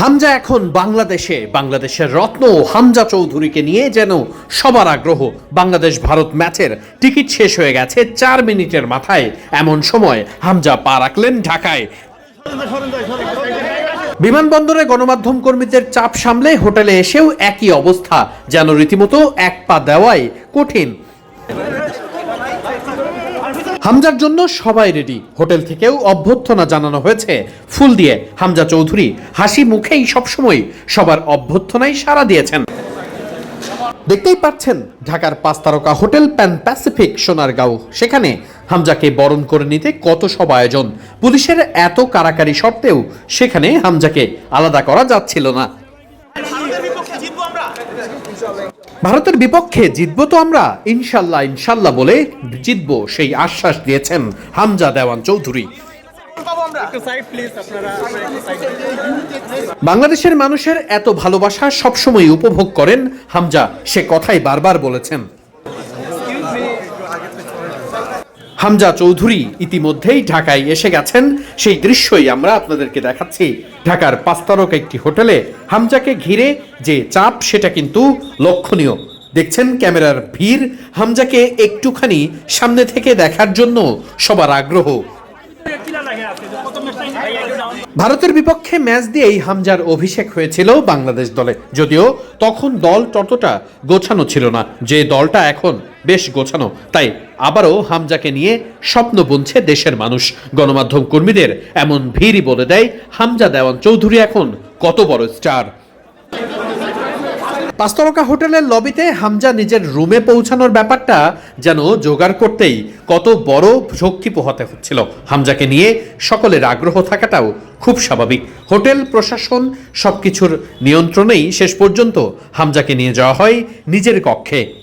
হামজা এখন বাংলাদেশে, বাংলাদেশের রত্ন হামজা চৌধুরীকে নিয়ে যেন সবার আগ্রহ, বাংলাদেশ ভারত ম্যাচের টিকিট শেষ হয়ে গেছে চার মিনিটের মাথায়। এমন সময় হামজা পা রাখলেন ঢাকায়। বিমানবন্দরে গণমাধ্যম কর্মীদের চাপ সামলে হোটেলে এসেও একই অবস্থা, যেন রীতিমতো এক পা দেওয়াই কঠিন। হামজার জন্য সবাই রেডি হোটেল থেকেও অভ্যর্থনা জানানো হয়েছে। ফুল দিয়ে হামজা চৌধুরী হাসি মুখেই সবসময় সবার অভ্যর্থনায় সাড়া দিয়েছেন। দেখতেই পাচ্ছেন, ঢাকার পাঁচ তারকা হোটেল প্যান প্যাসিফিক, সোনারগাঁও। সেখানে হামজাকে বরণ করে নিতে কত সব আয়োজন। পুলিশের এত কারাকারি সত্ত্বেও সেখানে হামজাকে আলাদা করা যাচ্ছিল না ভারতের বিপক্ষে জিতবো আমরা ভারতের বিপক্ষে জিতবো তো আমরা, ইনশাল্লাহ ইনশাল্লাহ বলে জিতবো সেই আশ্বাস দিয়েছেন হামজা দেওয়ান চৌধুরী। বাংলাদেশের মানুষের এত ভালোবাসা সবসময় উপভোগ করেন হামজা, সে কথাই বারবার বলেছেন। হামজা চৌধুরী ইতিমধ্যেই ঢাকায় এসে গেছেন। সেই দৃশ্যই আমরা আপনাদেরকে দেখাচ্ছি। ঢাকার পাঁচতারক একটি হোটেলে হামজাকে ঘিরে যে চাপ, সেটা কিন্তু লক্ষণীয়। দেখছেন ক্যামেরার ভিড়। হামজাকে একটুখানি সামনে থেকে দেখার জন্য সবার আগ্রহ। ভারতের বিপক্ষে ম্যাচ দিয়েই হামজার অভিষেক হয়েছিল বাংলাদেশ দলে। যদিও তখন দল ততটা গোছানো ছিল না। যে দলটা এখন বেশ গোছানো। তাই আবারও হামজাকে নিয়ে স্বপ্ন বুনছে দেশের মানুষ। গণমাধ্যম কর্মীদের এমন ভিড়ই বলে দেয় হামজা দেওয়ান চৌধুরী এখন কত বড় স্টার। পাঁচতরকা হোটেলের লবিতে হামজা নিজের রুমে পৌঁছানোর ব্যাপারটা যেন জোগাড় করতেই কত বড় ঝক্কি পোহাতে হচ্ছিল। হামজাকে নিয়ে সকলের আগ্রহ থাকাটাও খুব স্বাভাবিক। হোটেল, প্রশাসন সবকিছুর নিয়ন্ত্রণেই শেষ পর্যন্ত হামজাকে নিয়ে যাওয়া হয় নিজের কক্ষে।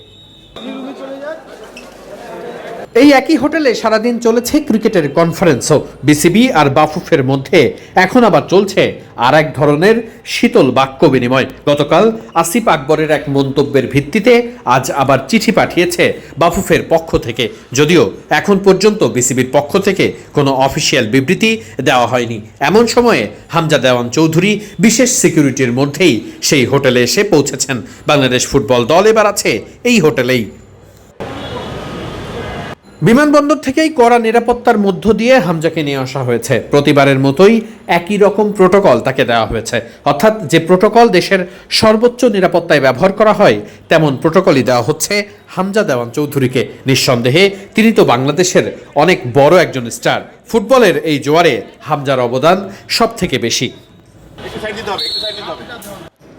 এই একই হোটেলে সারাদিন চলেছে ক্রিকেটের কনফারেন্সও বিসিবি আর বাফুফের মধ্যে এখন আবার চলছে আর এক ধরনের শীতল বাক্য বিনিময়। গতকাল আসিফ আকবরের এক মন্তব্যের ভিত্তিতে আজ আবার চিঠি পাঠিয়েছে বাফুফের পক্ষ থেকে। যদিও এখন পর্যন্ত বিসিবির পক্ষ থেকে কোনো অফিসিয়াল বিবৃতি দেওয়া হয়নি। এমন সময়ে হামজা দেওয়ান চৌধুরী বিশেষ সিকিউরিটির মধ্যেই সেই হোটেলে এসে পৌঁছেছেন। বাংলাদেশ ফুটবল দল এবার আছে এই হোটেলেই। বিমানবন্দর থেকেই কড়া নিরাপত্তার মধ্য দিয়ে হামজাকে নিয়ে আসা হয়েছে। প্রতিবারের মতোই একই রকম প্রোটোকল তাকে দেওয়া হয়েছে। অর্থাৎ যে প্রোটোকল দেশের সর্বোচ্চ নিরাপত্তায় ব্যবহার করা হয়, তেমন প্রোটোকলই দেওয়া হচ্ছে হামজা দেওয়ান চৌধুরীকে। নিঃসন্দেহে তিনি তো বাংলাদেশের অনেক বড় একজন স্টার। ফুটবলের এই জোয়ারে হামজার অবদান সব থেকে বেশি।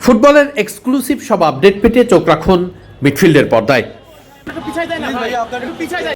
ফুটবলের এক্সক্লুসিভ সব আপডেট পেতে চোখ রাখুন মিডফিল্ডের পর্দায়।